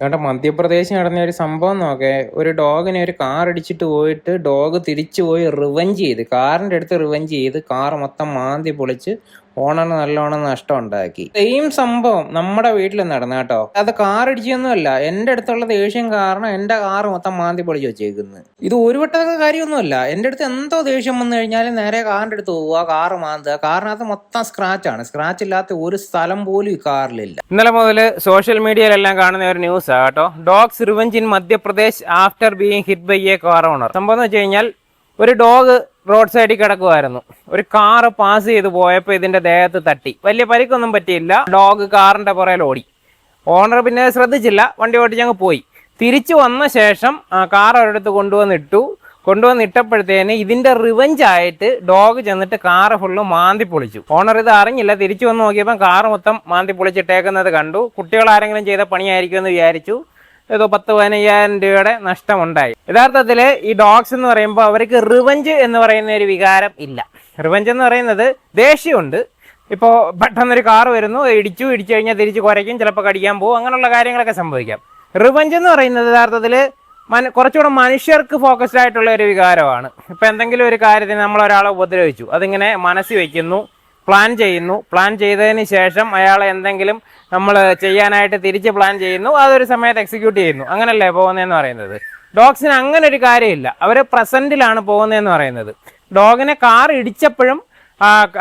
ചേട്ടാ മധ്യപ്രദേശ് നടന്ന ഒരു സംഭവം നോക്കേ. ഒരു ഡോഗിനെ ഒരു കാർ അടിച്ചിട്ട് പോയിട്ട് ഡോഗ് തിരിച്ചു പോയി റിവഞ്ച് ചെയ്ത് കാറിന്റെ അടുത്ത് റിവഞ്ച് ചെയ്ത് കാർ മൊത്തം മാന്തി പൊളിച്ച് ഓണറിന് നല്ലോണം നഷ്ടം ഉണ്ടാക്കി സെയിം സംഭവം നമ്മുടെ വീട്ടിൽ നടന്ന കേട്ടോ. അത് കാർ ഇടിച്ചൊന്നുമല്ല എന്റെ അടുത്തുള്ള ദേഷ്യം കാരണം എന്റെ കാർ മൊത്തം മാന്തി പൊളിച്ച് വെച്ചേക്കുന്നത് ഇത് ഒരു വട്ടത്തെ കാര്യമൊന്നുമല്ല. എന്റെ അടുത്ത് എന്തോ ദേഷ്യം വന്നു കഴിഞ്ഞാൽ നേരെ കാറിന്റെ അടുത്ത് പോവുക കാർ മാന്തുക. കാറിനകത്ത് മൊത്തം സ്ക്രാച്ച് ആണ്. സ്ക്രാച്ച് ഇല്ലാത്ത ഒരു സ്ഥലം പോലും ഈ കാറിലില്ല. ഇന്നലെ മുതൽ സോഷ്യൽ മീഡിയയിലെല്ലാം കാണുന്ന ഒരു ന്യൂസ് കേട്ടോ. Dogs revenge in Madhya Pradesh after being hit by a car owner സംഭവം എന്ന് വെച്ച് കഴിഞ്ഞാൽ ഒരു ഡോഗ് റോഡ് സൈഡിൽ കിടക്കുമായിരുന്നു ഒരു കാറ് പാസ് ചെയ്ത് പോയപ്പോൾ ഇതിന്റെ ദേഹത്ത് തട്ടി. വലിയ പരിക്കൊന്നും പറ്റിയില്ല. ഡോഗ് കാറിന്റെ പുറയിൽ ഓടി. ഓണർ പിന്നെ ശ്രദ്ധിച്ചില്ല. വണ്ടി ഓടിച്ച് ഞങ്ങൾ പോയി. തിരിച്ചു വന്ന ശേഷം കാർ ഒരിടത്ത് കൊണ്ടുവന്നിട്ടു. കൊണ്ടുവന്ന് ഇട്ടപ്പോഴത്തേന് ഇതിന്റെ റിവഞ്ച് ആയിട്ട് ഡോഗ് ചെന്നിട്ട് കാറ് ഫുള്ള് മാന്തി പൊളിച്ചു. ഓണർ ഇത് അറിഞ്ഞില്ല. തിരിച്ചു വന്ന് നോക്കിയപ്പോൾ കാറ് മൊത്തം മാന്തി പൊളിച്ചിട്ടേക്കുന്നത് കണ്ടു. കുട്ടികൾ ആരെങ്കിലും ചെയ്ത പണിയായിരിക്കുമെന്ന് വിചാരിച്ചു. ഏതോ പത്ത് പതിനയ്യായിരം രൂപയുടെ നഷ്ടമുണ്ടായി. യഥാർത്ഥത്തിൽ ഈ ഡോഗ്സ് എന്ന് പറയുമ്പോൾ അവർക്ക് റിവഞ്ച് എന്ന് പറയുന്ന ഒരു വികാരം ഇല്ല. റിവഞ്ച് എന്ന് പറയുന്നത് ദേഷ്യമുണ്ട്. ഇപ്പോൾ പെട്ടെന്നൊരു കാർ വരുന്നു ഇടിച്ചു ഇടിച്ചു കഴിഞ്ഞാൽ തിരിച്ച് കുരയ്ക്കും ചിലപ്പോൾ കടിക്കാൻ പോകും അങ്ങനെയുള്ള കാര്യങ്ങളൊക്കെ സംഭവിക്കാം. റിവഞ്ച് എന്ന് പറയുന്നത് യഥാർത്ഥത്തിൽ മന കുറച്ചുകൂടെ മനുഷ്യർക്ക് ഫോക്കസ്ഡ് ആയിട്ടുള്ള ഒരു വികാരമാണ്. ഇപ്പം എന്തെങ്കിലും ഒരു കാര്യത്തിന് നമ്മളൊരാളെ ഉപദ്രവിച്ചു അതിങ്ങനെ മനസ്സിൽ വയ്ക്കുന്നു പ്ലാൻ ചെയ്യുന്നു. പ്ലാൻ ചെയ്തതിന് ശേഷം അയാളെ എന്തെങ്കിലും നമ്മൾ ചെയ്യാനായിട്ട് തിരിച്ച് പ്ലാൻ ചെയ്യുന്നു. അതൊരു സമയത്ത് എക്സിക്യൂട്ട് ചെയ്യുന്നു. അങ്ങനല്ലേ പോകുന്നതെന്ന് പറയുന്നത്? ഡോഗ്സിന് അങ്ങനെ ഒരു കാര്യമില്ല. അവർ പ്രസന്റിലാണ് പോകുന്നതെന്ന് പറയുന്നത്. ഡോഗിനെ കാർ ഇടിച്ചപ്പോഴും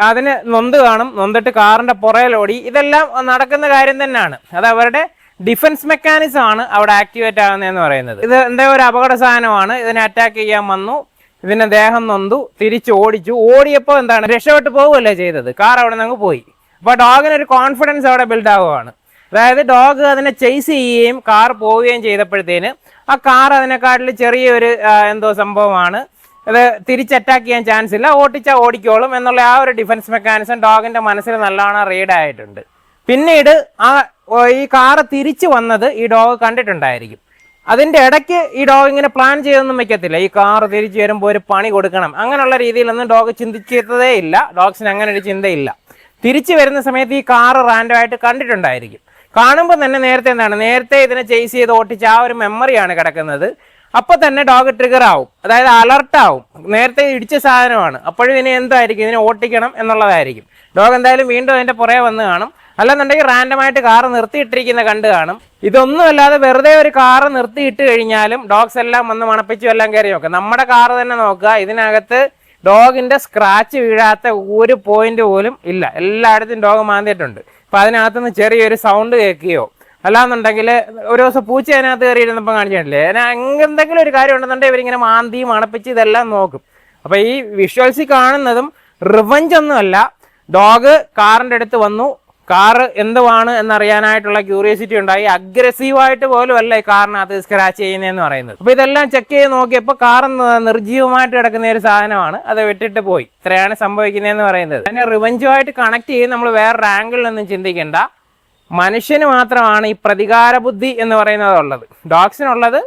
അതിന് നൊന്ത് കാണും. നൊന്തിട്ട് കാറിന്റെ പുറയിലോടി ഇതെല്ലാം നടക്കുന്ന കാര്യം തന്നെയാണ്. അത് അവരുടെ ഡിഫൻസ് മെക്കാനിസം ആണ് അവിടെ ആക്ടിവേറ്റ് ആകുന്നതെന്ന് പറയുന്നത്. ഇത് എന്താ ഒരു അപകട സാധനമാണ്. ഇതിനെ അറ്റാക്ക് ചെയ്യാൻ വന്നു. ഇതിന്റെ ദേഹം നൊന്തു തിരിച്ചു ഓടിച്ചു. ഓടിയപ്പോൾ എന്താണ്? രക്ഷപ്പെട്ട് പോവുകയല്ലേ ചെയ്തത്. കാർ അവിടെ നിന്ന് പോയി. അപ്പോൾ ഡോഗിന് ഒരു കോൺഫിഡൻസ് അവിടെ ബിൽഡ് ആവുകയാണ്. അതായത് ഡോഗ് അതിനെ ചേസ് ചെയ്യുകയും കാർ പോവുകയും ചെയ്തപ്പോഴത്തേന് ആ കാർ അതിനെക്കാട്ടിൽ ചെറിയൊരു എന്തോ സംഭവമാണ്. അത് തിരിച്ച് അറ്റാക്ക് ചെയ്യാൻ ചാൻസ് ഇല്ല. ഓടിച്ചാൽ ഓടിക്കോളും എന്നുള്ള ആ ഒരു ഡിഫൻസ് മെക്കാനിസം ഡോഗിന്റെ മനസ്സിൽ നല്ലോണം റീഡ് ആയിട്ടുണ്ട്. പിന്നീട് ആ ഈ കാറ് തിരിച്ചു വന്നത് ഈ ഡോഗ് കണ്ടിട്ടുണ്ടായിരിക്കും. അതിന്റെ ഇടയ്ക്ക് ഈ ഡോഗ് ഇങ്ങനെ പ്ലാൻ ചെയ്തൊന്നും വെക്കത്തില്ല. ഈ കാർ തിരിച്ചു വരുമ്പോൾ ഒരു പണി കൊടുക്കണം. അങ്ങനെയുള്ള രീതിയിലൊന്നും ഡോഗ് ചിന്തിച്ചതേ ഇല്ല. ഡോഗ്സിന് അങ്ങനെ ഒരു ചിന്തയില്ല. തിരിച്ചു വരുന്ന സമയത്ത് ഈ കാറ് റാൻഡമായിട്ട് കണ്ടിട്ടുണ്ടായിരിക്കും. കാണുമ്പോൾ തന്നെ നേരത്തെ എന്താണ്? നേരത്തെ ഇതിനെ ചേസ് ചെയ്ത് ഓട്ടിച്ച ആ ഒരു മെമ്മറിയാണ് കിടക്കുന്നത്. അപ്പോൾ തന്നെ ഡോഗ് ട്രിഗർ ആവും. അതായത് അലർട്ട് ആവും. നേരത്തെ ഇടിച്ച സാധനമാണ്. അപ്പോഴും ഇതിനെ എന്തായിരിക്കും? ഇതിനെ ഓട്ടിക്കണം എന്നുള്ളതായിരിക്കും. ഡോഗ് എന്തായാലും വീണ്ടും അതിന്റെ പുറകെ വന്ന് കാണും. അല്ലെന്നുണ്ടെങ്കിൽ റാൻഡമായിട്ട് കാറ് നിർത്തിയിട്ടിരിക്കുന്ന കണ്ട് കാണും. ഇതൊന്നുമല്ലാതെ വെറുതെ ഒരു കാറ് നിർത്തിയിട്ട് കഴിഞ്ഞാലും ഡോഗ്സ് എല്ലാം വന്ന് മണപ്പിച്ചും എല്ലാം കയറി നോക്കുക നമ്മുടെ കാറ് തന്നെ നോക്കുക. ഇതിനകത്ത് ഡോഗിന്റെ സ്ക്രാച്ച് വീഴാത്ത ഒരു പോയിന്റ് പോലും ഇല്ല. എല്ലായിടത്തും ഡോഗ് മാന്തിയിട്ടുണ്ട്. അപ്പൊ അതിനകത്തുനിന്ന് ചെറിയൊരു സൗണ്ട് കേൾക്കുകയോ അല്ലാന്നുണ്ടെങ്കിൽ ഒരു ദിവസം പൂച്ച അതിനകത്ത് കയറിയിരുന്നപ്പോൾ കാണിച്ചിട്ടില്ലേ? എന്തെങ്കിലും ഒരു കാര്യം ഉണ്ടെന്നുണ്ടെങ്കിൽ ഇവരിങ്ങനെ മാന്തി മണപ്പിച്ച് ഇതെല്ലാം നോക്കും. അപ്പൊ ഈ വിഷ്വൽസി കാണുന്നതും റിവഞ്ച് ഒന്നുമല്ല. ഡോഗ് കാറിന്റെ അടുത്ത് വന്നു. കാറ് എന്തുവാണ് എന്നറിയാനായിട്ടുള്ള ക്യൂരിയോസിറ്റി ഉണ്ടായി. അഗ്രസീവായിട്ട് പോലും അല്ല ഈ കാറിനകത്ത് സ്ക്രാച്ച് ചെയ്യുന്നതെന്ന് പറയുന്നത്. അപ്പൊ ഇതെല്ലാം ചെക്ക് ചെയ്ത് നോക്കിയപ്പോൾ കാർ നിർജീവമായിട്ട് കിടക്കുന്ന ഒരു സാധനമാണ്. അത് വിട്ടിട്ട് പോയി. ഇത്രയാണ് സംഭവിക്കുന്നതെന്ന് പറയുന്നത്. അതിനെ റിവഞ്ചുമായിട്ട് കണക്ട് ചെയ്ത് നമ്മൾ വേറൊരു ആംഗിളിൽ നിന്നും ചിന്തിക്കേണ്ട. മനുഷ്യന് മാത്രമാണ് ഈ പ്രതികാര ബുദ്ധി എന്ന് പറയുന്നത് ഉള്ളത് ഡോഗ്സിനുള്ളത്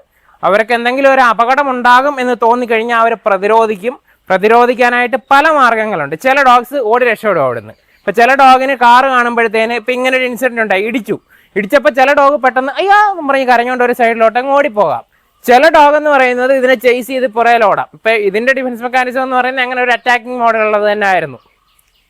അവർക്ക് എന്തെങ്കിലും ഒരു അപകടം ഉണ്ടാകും എന്ന് തോന്നിക്കഴിഞ്ഞാൽ അവർ പ്രതിരോധിക്കും. പ്രതിരോധിക്കാനായിട്ട് പല മാർഗങ്ങളുണ്ട്. ചില ഡോഗ്സ് ഓടി രക്ഷപ്പെടും അവിടുന്ന്. ഇപ്പൊ ചില ഡോഗിന് കാറ് കാണുമ്പോഴത്തേന് ഇപ്പൊ ഇങ്ങനെ ഒരു ഇൻസിഡന്റ് ഉണ്ടായി ഇടിച്ചു. ഇടിച്ചപ്പോൾ ചില ഡോഗ് പെട്ടെന്ന് അയ്യാ എന്ന് പറഞ്ഞ് കരഞ്ഞുകൊണ്ട് ഒരു സൈഡിലോട്ട് അങ്ങ് ഓടിപ്പോകാം. ചില ഡോഗ് എന്ന് പറയുന്നത് ഇതിനെ ചേസ് ചെയ്ത് പുറയിലോടാം ഇപ്പൊ ഇതിന്റെ ഡിഫൻസ് മെക്കാനിസം എന്ന് പറയുന്നത് അങ്ങനെ ഒരു അറ്റാക്കിംഗ് മോഡൽ ഉള്ളത് തന്നെ ആയിരുന്നു.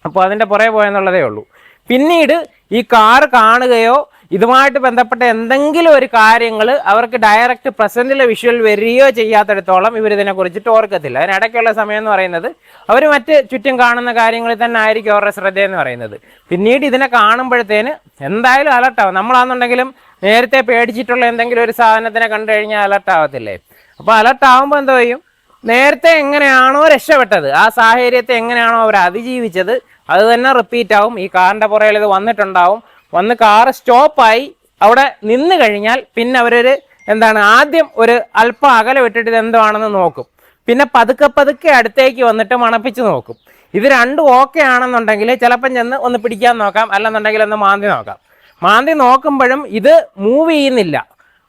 അപ്പോൾ അതിന്റെ പുറകെ പോയെന്നുള്ളതേ ഉള്ളൂ. പിന്നീട് ഈ കാർ കാണുകയോ ഇതുമായിട്ട് ബന്ധപ്പെട്ട എന്തെങ്കിലും ഒരു കാര്യങ്ങൾ അവർക്ക് ഡയറക്റ്റ് പ്രസന്റിലെ വിഷ്വൽ വരികയോ ചെയ്യാത്തിടത്തോളം ഇവർ ഇതിനെ കുറിച്ചിട്ട് ഓർക്കത്തില്ല. അതിനിടയ്ക്കുള്ള സമയം എന്ന് പറയുന്നത് അവർ മറ്റ് ചുറ്റും കാണുന്ന കാര്യങ്ങളിൽ തന്നെ ആയിരിക്കും അവരുടെ ശ്രദ്ധയെന്ന് പറയുന്നത്. പിന്നീട് ഇതിനെ കാണുമ്പോഴത്തേന് എന്തായാലും അലർട്ടാവും നമ്മളാണെന്നുണ്ടെങ്കിലും നേരത്തെ പേടിച്ചിട്ടുള്ള എന്തെങ്കിലും ഒരു സാധനത്തിനെ കണ്ടു കഴിഞ്ഞാൽ അലർട്ടാവത്തില്ലേ അപ്പോൾ അലർട്ട് ആവുമ്പോൾ എന്തോ ചെയ്യും? നേരത്തെ എങ്ങനെയാണോ രക്ഷപ്പെട്ടത് ആ സാഹചര്യത്തെ എങ്ങനെയാണോ അവർ അതിജീവിച്ചത് അത് തന്നെ റിപ്പീറ്റ് ആവും. ഈ കാറിന്റെ പുറകിൽ ഇത് വന്നിട്ടുണ്ടാവും. വന്ന് കാറ് സ്റ്റോപ്പായി അവിടെ നിന്ന് കഴിഞ്ഞാൽ പിന്നെ അവരൊരു എന്താണ് ആദ്യം ഒരു അല്പം അകലെ വിട്ടിട്ട് ഇത് എന്താണെന്ന് നോക്കും. പിന്നെ പതുക്കെ പതുക്കെ അടുത്തേക്ക് വന്നിട്ട് മണപ്പിച്ച് നോക്കും. ഇത് രണ്ടും ഓക്കെ ആണെന്നുണ്ടെങ്കിൽ ചിലപ്പം ചെന്ന് ഒന്ന് പിടിക്കാൻ നോക്കാം അല്ലെന്നുണ്ടെങ്കിൽ ഒന്ന് മാന്തി നോക്കാം. മാന്തി നോക്കുമ്പോഴും ഇത് മൂവ് ചെയ്യുന്നില്ല.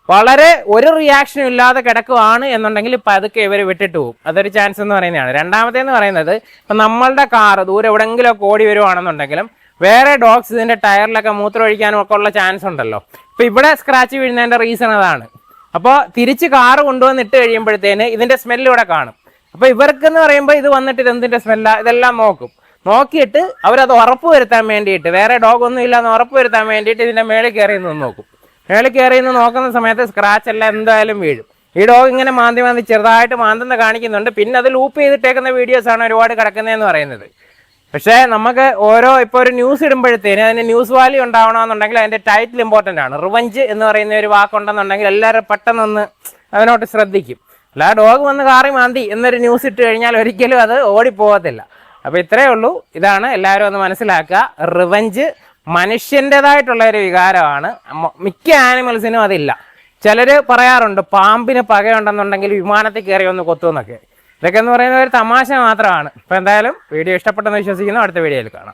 വളരെ ഒരു റിയാക്ഷനും ഇല്ലാതെ കിടക്കുവാണ് എന്നുണ്ടെങ്കിൽ പതുക്കെ ഇവർ വിട്ടിട്ട് പോകും അതൊരു ചാൻസ് എന്ന് പറയുന്നതാണ്. രണ്ടാമത്തേന്ന് പറയുന്നത് ഇപ്പം നമ്മളുടെ കാറ് ദൂരെ എവിടെയെങ്കിലും ഓടി വരുവാണെന്നുണ്ടെങ്കിലും വേറെ ഡോഗ്സ് ഇതിന്റെ ടയറിലൊക്കെ മൂത്രം ഒഴിക്കാനും ഒക്കെ ഉള്ള ചാൻസ് ഉണ്ടല്ലോ. ഇപ്പൊ ഇവിടെ സ്ക്രാച്ച് വീഴുന്നതിന്റെ റീസൺ അതാണ്. അപ്പോൾ തിരിച്ച് കാറ് കൊണ്ടുവന്ന് ഇട്ട് കഴിയുമ്പോഴത്തേന് ഇതിന്റെ സ്മെല്ല് ഇവിടെ കാണും. അപ്പൊ ഇവർക്ക് എന്ന് പറയുമ്പോൾ ഇത് വന്നിട്ട് ഇതെന്തിന്റെ എന്തിന്റെ സ്മെല്ല ഇതെല്ലാം നോക്കും. നോക്കിയിട്ട് അവരത് ഉറപ്പ് വരുത്താൻ വേണ്ടിയിട്ട് വേറെ ഡോഗ് ഒന്നും ഇല്ലാന്ന് ഉറപ്പ് വരുത്താൻ വേണ്ടിയിട്ട് ഇതിന്റെ മേളിൽ കയറി നിന്ന് നോക്കും. മേളിൽ കയറി നിന്ന് നോക്കുന്ന സമയത്ത് സ്ക്രാച്ച് എല്ലാം എന്തായാലും വീഴും. ഈ ഡോഗ് ഇങ്ങനെ മാന്തി മാന്തി ചെറുതായിട്ട് മാന്തുന്ന കാണിക്കുന്നുണ്ട്. പിന്നെ അത് ലൂപ്പ് ചെയ്തിട്ടേക്കുന്ന വീഡിയോസാണ് ഒരുപാട് കിടക്കുന്നതെന്ന് പറയുന്നത്. പക്ഷേ നമുക്ക് ഓരോ ഇപ്പോൾ ഒരു ന്യൂസ് ഇടുമ്പോഴത്തേന് അതിന് ന്യൂസ് വാല്യൂ ഉണ്ടാവണമെന്നുണ്ടെങ്കിൽ അതിന്റെ ടൈറ്റിൽ ഇമ്പോർട്ടന്റ് ആണ്. റിവഞ്ച് എന്ന് പറയുന്ന ഒരു വാക്കുണ്ടെന്നുണ്ടെങ്കിൽ എല്ലാവരും പെട്ടെന്നൊന്ന് അതിനോട്ട് ശ്രദ്ധിക്കും. അല്ല ഡോഗ് വന്ന് കാറി മാന്തി എന്നൊരു ന്യൂസ് ഇട്ട് കഴിഞ്ഞാൽ ഒരിക്കലും അത് ഓടിപ്പോകത്തില്ല. അപ്പോൾ ഇത്രയേ ഉള്ളൂ. ഇതാണ് എല്ലാവരും ഒന്ന് മനസ്സിലാക്കുക. റിവഞ്ച് മനുഷ്യന്റെതായിട്ടുള്ള ഒരു വികാരമാണ്. മിക്ക ആനിമൽസിനും അതില്ല. ചിലര് പറയാറുണ്ട് പാമ്പിന് പകയുണ്ടെന്നുണ്ടെങ്കിൽ വിമാനത്തിൽ കയറി ഒന്ന് കൊത്തുമെന്നൊക്കെ. ഇതൊക്കെ എന്ന് പറയുന്നത് ഒരു തമാശ മാത്രമാണ്. അപ്പോൾ എന്തായാലും വീഡിയോ ഇഷ്ടപ്പെട്ടെന്ന് വിശ്വസിക്കുന്നു. അടുത്ത വീഡിയോയിൽ കാണാം.